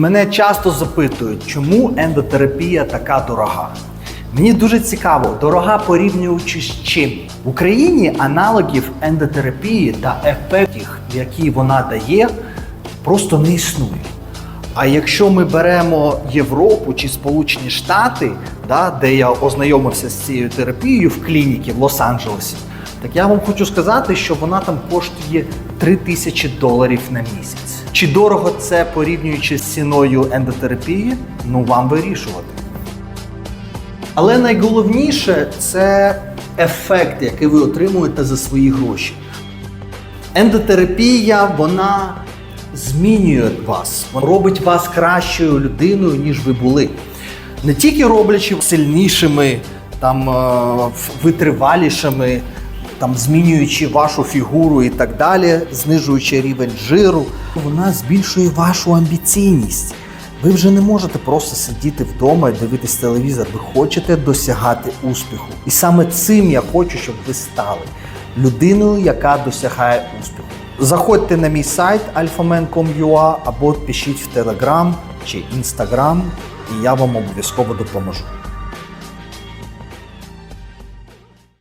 Мене часто запитують, чому ендотерапія така дорога. Мені дуже цікаво, дорога порівнюючи з чим. В Україні аналогів ендотерапії та ефектів, які вона дає, просто не існує. А якщо ми беремо Європу чи Сполучені Штати, да, де я ознайомився з цією терапією в клініці в Лос-Анджелесі, так я вам хочу сказати, що вона там коштує 3 тисячі доларів на місяць. Чи дорого це порівнюючи з ціною ендотерапії? Ну вам вирішувати. Але найголовніше це ефект, який ви отримуєте за свої гроші. Ендотерапія вона змінює вас, вона робить вас кращою людиною, ніж ви були. Не тільки роблячи сильнішими, там, е, витривалішими, там, змінюючи вашу фігуру і так далі, знижуючи рівень жиру, вона збільшує вашу амбіційність. Ви вже не можете просто сидіти вдома і дивитись телевізор. Ви хочете досягати успіху. І саме цим я хочу, щоб ви стали людиною, яка досягає успіху. Заходьте на мій сайт alphaman.com.ua або пишіть в Telegram чи Instagram, і я вам обов'язково допоможу.